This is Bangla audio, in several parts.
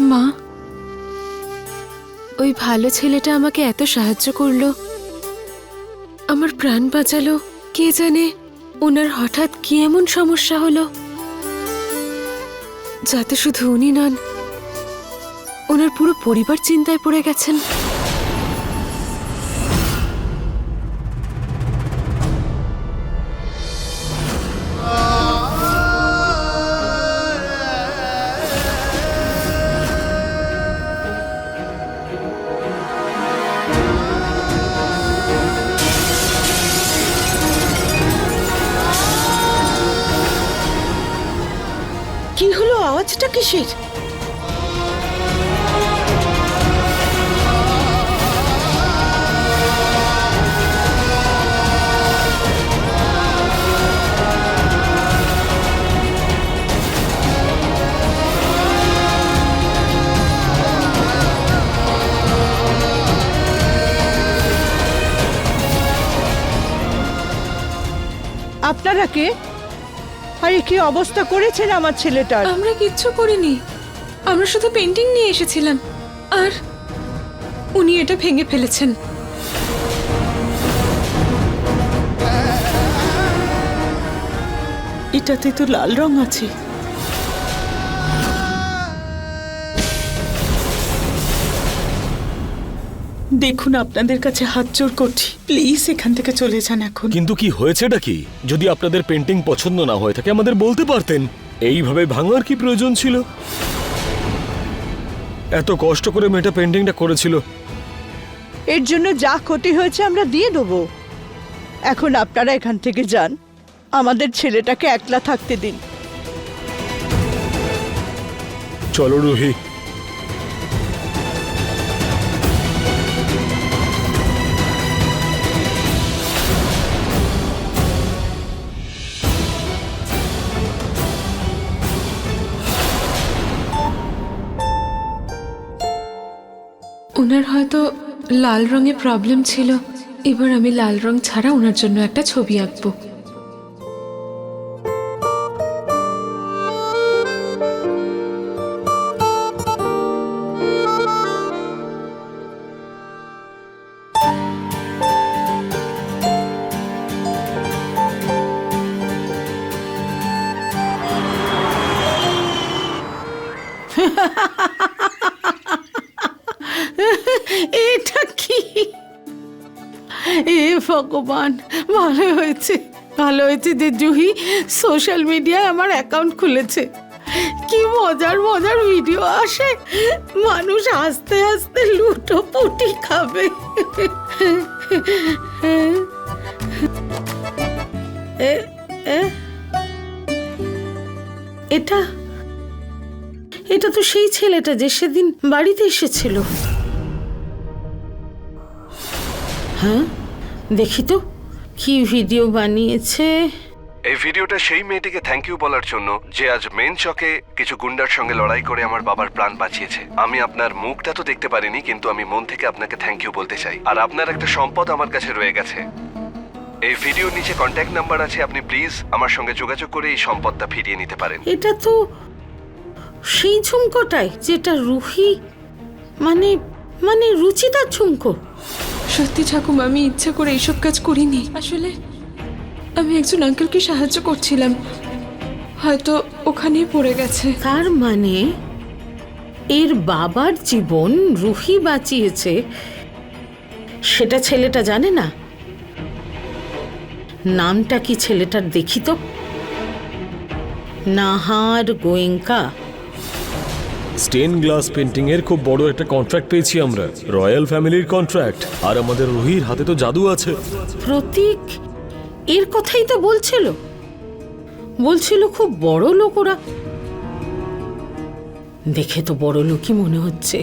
মা ওই ভালো ছেলেটা আমাকে এত সাহায্য করল। আমার প্রাণ বাঁচালো। কে জানে ওনার হঠাৎ কি এমন সমস্যা হলো? যাতে শুধু উনি নন, ওনার পুরো পরিবার চিন্তায় পড়ে গেছেন। কি হলো? আওয়াজটা কিসের? আপনারা কে? আরে কি অবস্থা করেছেন আমার ছেলেটার? আমরা কিচ্ছু করিনি। আমরা শুধু পেন্টিং নিয়ে এসেছিলাম। আর উনি এটা ভেঙে ফেলেছেন। এটাতে তো লাল রং আছে। দেখুন আপনাদের কাছে হাত জোর করছি। প্লিজ এখান থেকে চলে যান এখন। কিন্তু কি হয়েছেটা কি? যদি আপনাদের পেন্টিং পছন্দ না হয়ে থাকে আমাদের বলতে পারতেন। এইভাবে ভাঙার কি প্রয়োজন ছিল? এত কষ্ট করে মেয়েটা পেন্টিংটা করেছিল। এর জন্য যা ক্ষতি হয়েছে আমরা দিয়ে দেবো। এখন আপনারা এখান থেকে যান। আমাদের ছেলেটাকে একলা থাকতে দিন। চলো রুহি ওনার হয়তো লাল রঙে প্রবলেম ছিল। এবার আমি লাল রং ছাড়া ওনার জন্য একটা ছবি আঁকবো। ভগবান, ভালো হয়েছে। ভালো হয়েছে যে জুহি সোশ্যাল মিডিয়ায় আমার অ্যাকাউন্ট খুলেছে। কি মজার মজার ভিডিও আসে। মানুষ আস্তে আস্তে লুটো পুটি খাবে এটা এটা তো সেই ছেলেটা যে সেদিন বাড়িতে এসেছিল। হ্যাঁ? দেখি তো কি ভিডিও বানিয়েছে? এই ভিডিওটা সেই মেয়েটিকে থ্যাংক ইউ বলার জন্য যে আজ মেন চকে কিছু গুন্ডার সঙ্গে লড়াই করে আমার বাবার প্রাণ বাঁচিয়েছে। আমি আপনার মুখটা তো দেখতে পারিনি কিন্তু আমি মন থেকে আপনাকে থ্যাংক ইউ বলতে চাই। আর আপনার একটা সম্পদ আমার কাছে রয়ে গেছে। এই ভিডিওর নিচে কন্ট্যাক্ট নাম্বার আছে আপনি প্লিজ আমার সঙ্গে যোগাযোগ করে এই সম্পদটা ফিরিয়ে নিতে পারেন। এটা তো সেই ঝুমকোটাই যেটা রুহি মানে মানে রুচিতার ঝুমকো। সত্যি ঠাকুমা, আমি ইচ্ছা করে এইসব কাজ করিনি। আসলে আমি একজন আঙ্কেলকে সাহায্য করছিলাম। হয়তো ওখানেই পড়ে গেছে। তার মানে এর বাবার জীবন রুহি বাঁচিয়েছে? সেটা ছেলেটা জানে না। নামটা কি ছেলেটার দেখি তো? Nahar Goenka. Stained glass painting এর খুব বড় একটা কন্ট্রাক্ট পেয়েছি আমরা। রয়্যাল ফ্যামিলির কন্ট্রাক্ট আর আমাদের রুহির হাতে তো জাদু আছে। প্রতীক, এর কথাই তো বলছিল। বলছিল খুব বড় লোক ওরা। দেখে তো বড় লোকই মনে হচ্ছে।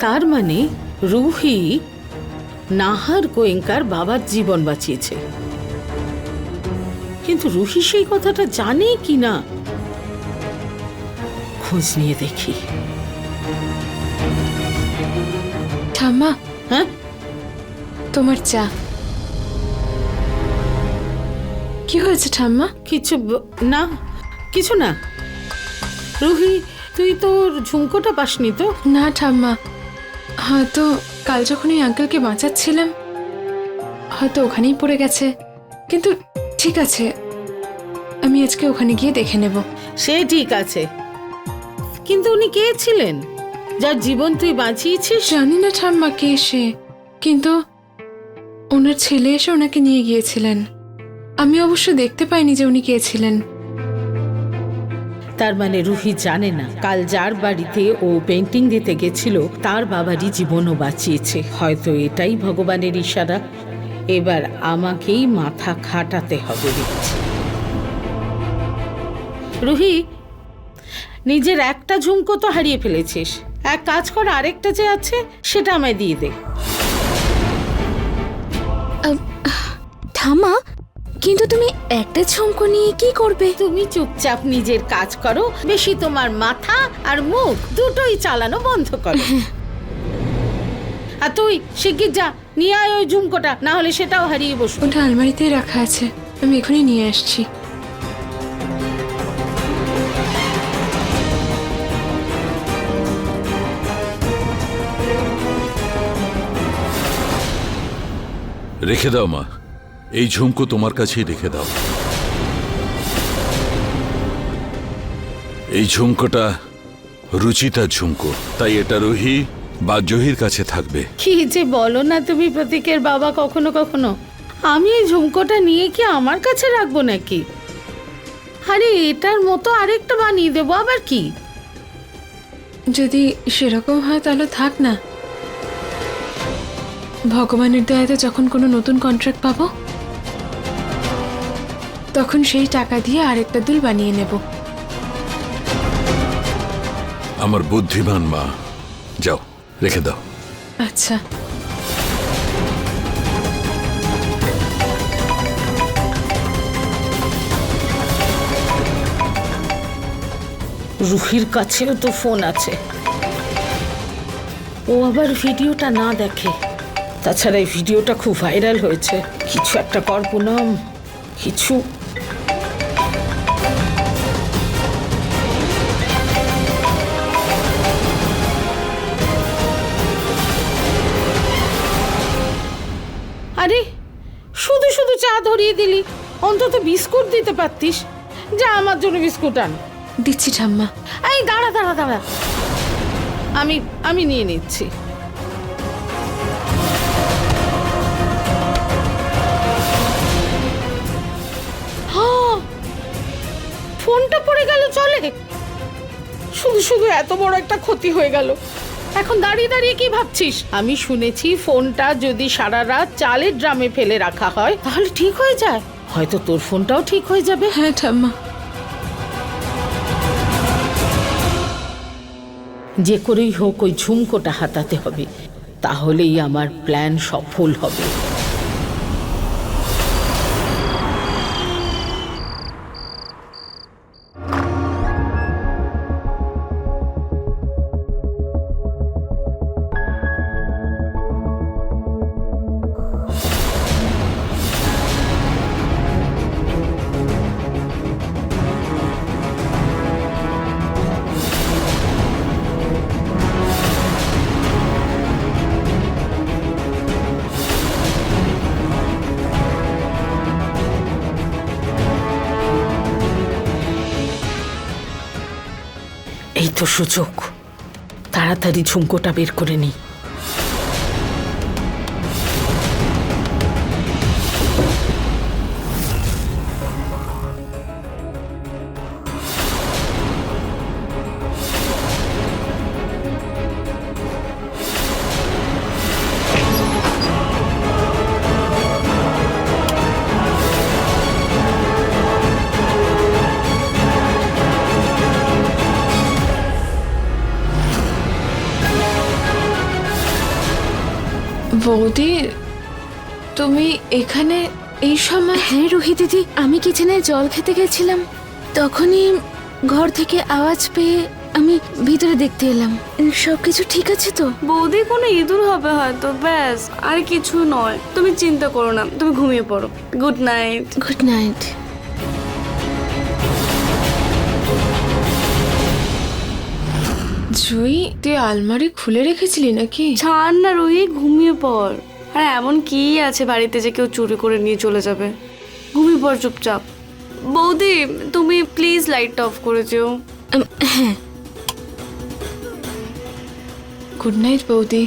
তার মানে রুহি নাহার গোয়েঙ্কার বাবার জীবন বাঁচিয়েছে। কিন্তু রুহি সেই কথাটা জানে কি না? খোঁজ নিয়ে দেখি। ঠাম্মা হ্যাঁ? তোমার চা। কি হয়েছে ঠাম্মা? কিছু ব- না কিছু না। রুহি তুই তোর ঝুমকোটা পাসনি তো? না ঠাম্মা হয়তো কাল যখন ওই আঙ্কেলকে বাঁচাচ্ছিলাম হয়তো ওখানেই পড়ে গেছে। কিন্তু ঠিক আছে আমি আজকে ওখানে গিয়ে দেখে নেব। সে ঠিক আছে। কিন্তু উনি কে ছিলেন? যার জীবন তুই বাঁচিয়েছিস? জানি না ঠাম্মা কে সে কিন্তু ওনার ছেলে এসে ওনাকে নিয়ে গিয়েছিলেন। আমি অবশ্য দেখতে পাইনি যে উনি কে ছিলেন। তার মানে রুহি জানে না কাল যার বাড়িতে ও পেন্টিং দিতে গেছিল তার বাবারই জীবনও বাঁচিয়েছে। হয়তো এটাই ভগবানের ইশারা। এবার আমাকেই মাথা খাটাতে হবে দেখছি রুহি নিজের একটা ঝুমকো তো হারিয়ে ফেলেছিস। এক কাজ কর আরেকটা যে আছে সেটা আমায় দিয়ে দে। ঠামা কিন্তু তুমি একটা ঝুমকো নিয়ে কি করবে? তুমি চুপচাপ নিজের কাজ করো বেশি তোমার মাথা আর মুখ দুটোই চালানো বন্ধ করো। আর তুই শিগগির যা নিয়ে আয় ওই ঝুমকোটা না হলে সেটাও হারিয়ে বসবো। ওটা আলমারিতেই রাখা আছে আমি এখনই নিয়ে আসছি। রেখে দাও মা। এই ঝুমকো তোমার কাছেই রেখে দাও। এই ঝুমকোটা রুচিতার ঝুমকো। তাই এটা রোহি বা জহির কাছে থাকবে। কি যে বলো না তুমি প্রতীকের বাবা কখনো কখনো। আমি এই ঝুমকোটা নিয়ে কি আমার কাছে রাখব নাকি? আরে এটার মতো আরেকটা বানিয়ে দেবো আবার কি? যদি সেরকম হয় তাহলে থাক না। ভগবানের দয়াতে যখন কোনো নতুন কন্ট্রাক্ট পাবো তখন সেই টাকা দিয়ে আরেকটা দুল বানিয়ে নেব। আমার বুদ্ধিমান মা যাও রেখে দাও। আচ্ছা। রুহির কাছেও তো ফোন আছে। ও আবার ভিডিওটা না দেখে তাছাড়া এই ভিডিওটা খুব ভাইরাল হয়েছে। কিছু একটা কর পুনম কিছু। আরে শুধু শুধু চা ধরিয়ে দিলি অন্তত বিস্কুট দিতে পারতিস। যা আমার জন্য বিস্কুট আন। দিচ্ছি ঠাম্মা। এই দাঁড়া দাঁড়া দাঁড়া। আমি আমি নিয়ে নিচ্ছি। ফোনটা পড়ে গেল চলে। শুধু শুধু এত বড় একটা ক্ষতি হয়ে গেল। এখন দাঁড়িয়ে দাঁড়িয়ে কি ভাবছিস? আমি শুনেছি ফোনটা যদি সারা রাত চালের ড্রামে ফেলে রাখা হয় তাহলে ঠিক হয়ে যায়। হয়তো তোর ফোনটাও ঠিক হয়ে যাবে। হ্যাঁ ঠাম্মা। যে করেই হোক ওই ঝুমকোটা হাতাতে হবে তাহলেই আমার প্ল্যান সফল হবে। তো সুযোগ। তাড়াতাড়ি ঝুমকোটা বের করে নিই। বৌদি তুমি এখানে এই সময় হ্যাঁ রুহি দিদি আমি কিচেনে জল খেতে গেছিলাম। তখনই ঘর থেকে আওয়াজ পেয়ে আমি ভিতরে দেখতে এলাম। সব কিছু ঠিক আছে তো? বৌদি কোনো ইঁদুর হবে হয়তো ব্যাস আর কিছু নয়। তুমি চিন্তা করো না তুমি ঘুমিয়ে পড়ো। Good night. Good night. Jui তুই আলমারি খুলে রেখেছিলি নাকি? ছাড় না রুহি ঘুমিয়ে পড়। আর এমন কি আছে বাড়িতে যে কেউ চুরি করে নিয়ে চলে যাবে? ঘুমিয়ে পড় চুপচাপ। বৌদি তুমি প্লিজ লাইটটা অফ করে যেও। হ্যাঁ। গুড নাইট বৌদি।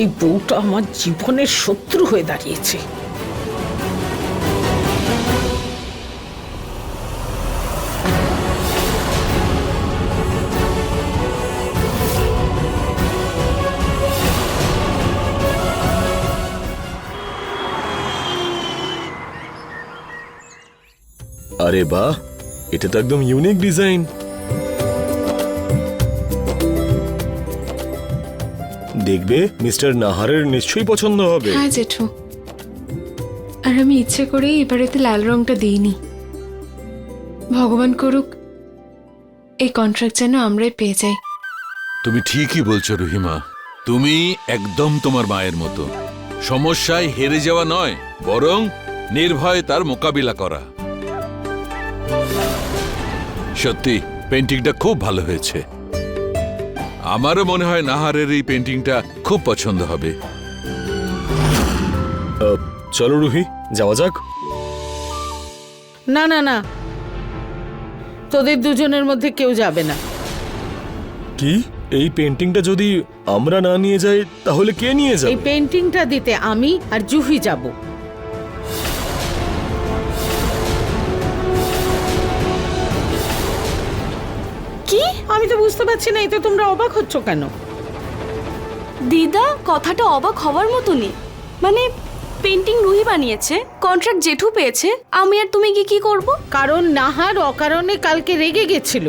এই বউটা আমার জীবনের শত্রু হয়ে দাঁড়িয়েছে। আরে বাহ এটা তো একদম ইউনিক ডিজাইন দেখবে মিস্টার নাহারের নিশ্চয়ই পছন্দ হবে। হ্যাঁ জেঠু। আর আমি ইচ্ছে করেই এবারেতে লাল রংটা দিইনি। ভগবান করুক এই কন্ট্রাক্ট যেন আমরাই পেয়ে যাই। তুমি ঠিকই বলছো রহিমা। তুমি একদম তোমার মায়ের মতো। সমস্যায় হেরে যাওয়া নয় বরং নির্ভয়ে তার মোকাবিলা করা। সত্যি পেন্টিংটা খুব ভালো হয়েছে। আমারও মনে হয় নাহারের এই পেন্টিংটা খুব পছন্দ হবে। চলো রুহি যাওয়া যাক। না না না। তোদের দুজনের মধ্যে কেউ যাবে না। কি? এই পেন্টিংটা যদি আমরা না নিয়ে যাই তাহলে কে নিয়ে এই পেন্টিংটা দিতে আমি আর জুহি যাব। আমি তো বুঝতে পারছি না এতে তোমরা অবাক হচ্ছ কেন? দিদা কথাটা অবাক হওয়ার মতনই। মানে পেন্টিং রুহি বানিয়েছে কন্ট্রাক্ট জেঠু পেয়েছে আমি আর তুমি কি কি করব? কারণ নাহার অকারণে কালকে রেগে গেছিল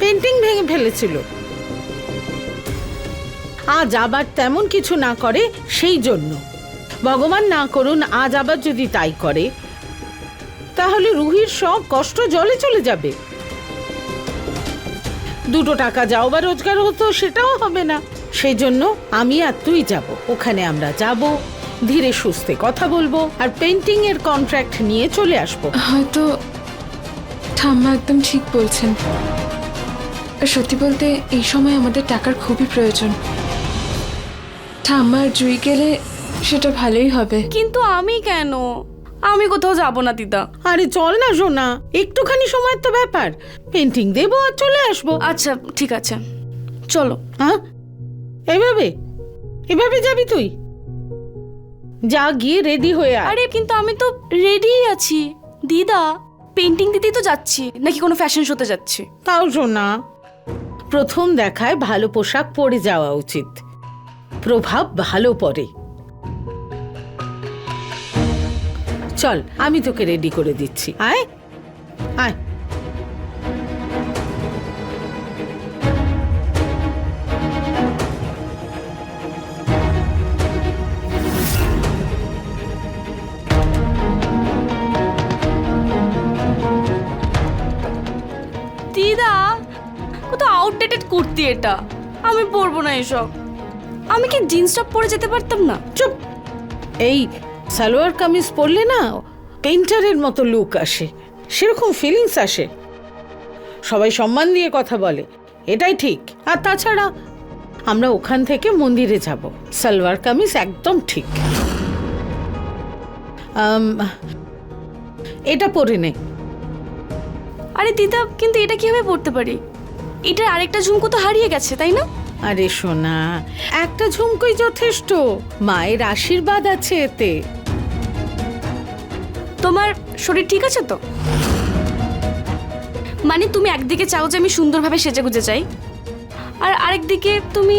পেন্টিং ভেঙে ফেলেছিল। আজ আবার তেমন কিছু না করে সেই জন্য। ভগবান না করুন আজ আবার যদি তাই করে তাহলে রুহির সব কষ্ট জলে চলে যাবে। দুটো টাকা যাও বা রোজগার হতো সেটাও হবে না। সেই জন্য আমি আর তুই যাব। ওখানে আমরা যাব ধীরে সুস্থে কথা বলব আর পেন্টিং এর কন্ট্রাক্ট নিয়ে চলে আসব। হয়তো ঠাম্মা একদম ঠিক বলছেন। আর সত্যি বলতে এই সময় আমাদের টাকার খুবই প্রয়োজন। ঠাম্মার জুই গেলে সেটা ভালোই হবে। কিন্তু আমি কেন? আমি কোথাও যাব না দিদা আরে চল না সোনা। একটুখানি সময়ের তো ব্যাপার। পেন্টিং দেবো আর চলে আসব। আচ্ছা ঠিক আছে। চলো। হ্যাঁ এভাবে? এভাবে যাবি তুই? যা গিয়ে রেডি হয়ে আয়। আরে কিন্তু আমি তো রেডিই আছি। দিদা পেন্টিং দিতেই তো যাচ্ছি। নাকি কোনো ফ্যাশন শোতে যাচ্ছি? তাও সোনা। প্রথম দেখায় ভালো পোশাক পরে যাওয়া উচিত। প্রভাব ভালো পড়ে চল, আমি তোকে রেডি করে দিচ্ছি। আয়। আয়। দিদা কত আউটডেটেড কুর্তি এটা। আমি পরবো না এসব। আমি কি জিন্স টপ পরে যেতে পারতাম না? চুপ। এই সালোয়ার কামিজ পরলে না পেন্টারের মতো লুক আসে সেরকম ফিলিংস আসে। সবাই সম্মান দিয়ে কথা বলে এটাই ঠিক। আর তাছাড়া আমরা ওখান থেকে মন্দিরে যাব সালোয়ার কামিজ একদম ঠিক। এটা পরে নে। আরে দিদা কিন্তু এটা কীভাবে পরতে পারি? এটার আরেকটা ঝুমকো তো হারিয়ে গেছে তাই না? আরে সোনা একটা ঝুমকোই যথেষ্ট। মায়ের আশীর্বাদ আছে এতে। তোমার শরীর ঠিক আছে তো? মানে তুমি একদিকে চাও যে আমি সুন্দরভাবে সেজে গুজে চাই আর আরেকদিকে তুমি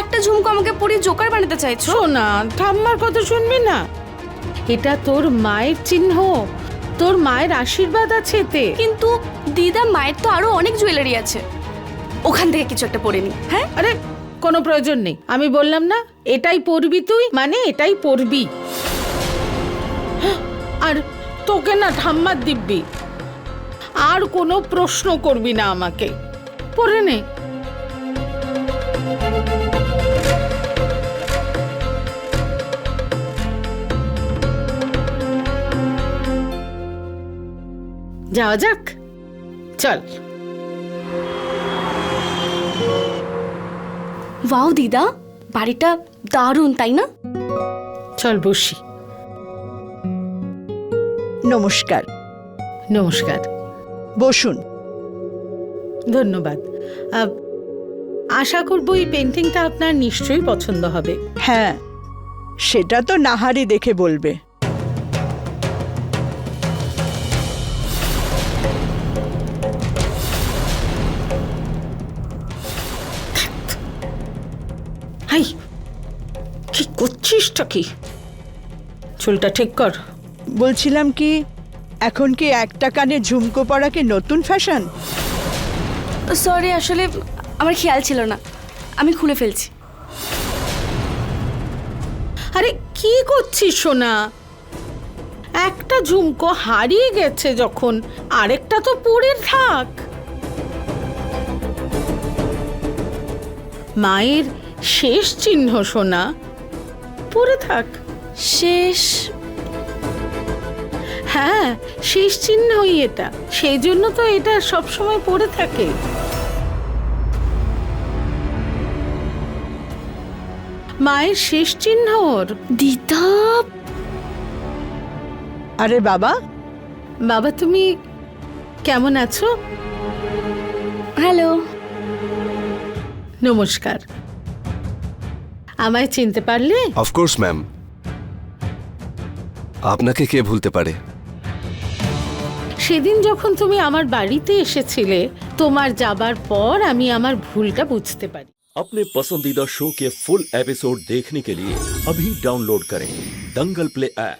একটা ঝুমকো আমাকে পরিয়ে জোকার বানাতে চাইছো? না ঠাম্মার কথা শুনবি না? এটা তোর মায়ের চিহ্ন তোর মায়ের আশীর্বাদ আছে এতে। কিন্তু দিদা মায়ের তো আরও অনেক জুয়েলারি আছে। ওখান থেকে কিছু একটা পরে নি হ্যাঁ? আরে কোনো প্রয়োজন নেই। আমি বললাম না এটাই পরবি তুই? মানে এটাই পরবি। আর তোকে না ঠাম্মার দিব্যি। আর কোনো প্রশ্ন করবি না আমাকে। পরে নে। যাওয়া যাক। চল। ওয়াও দিদা বাড়িটা দারুণ তাই না? চল বসি। নমস্কার। নমস্কার। বসুন। ধন্যবাদ। আশা করব এই পেন্টিংটা আপনার নিশ্চয়ই পছন্দ হবে। হ্যাঁ সেটা তো নাহারি দেখে বলবে। হাই কি করছিসটা কি? চুলটা ঠিক কর। বলছিলাম কি এখন কি একটা কানে ঝুমকো পরা কি নতুন ফ্যাশন সরি আসলে আমার খেয়াল ছিল না। আমি খুলে ফেলছি। আরে কি করছিস সোনা? একটা ঝুমকো হারিয়ে গেছে যখন আরেকটা তো পড়ে থাক। মায়ের শেষ চিহ্ন সোনা। পড়ে থাক। শেষ হ্যাঁ শেষ চিহ্নই এটা। সেই জন্য তো এটা সবসময় পড়ে থাকে। মায়ের শেষ চিহ্ন ওর। দিদা আরে বাবা! বাবা তুমি কেমন আছো? হ্যালো নমস্কার। আমায় চিনতে পারলে? অফকোর্স ম্যাম আপনাকে কে ভুলতে পারে? সেদিন যখন তুমি আমার বাড়িতে এসেছিলে তোমার যাবার পর আমি আমার ভুলটা বুঝতে পারি अपने पसंदीदा शो के फुल एपिसोड देखने के लिए अभी डाउनलोड करें दंगल प्ले ऐप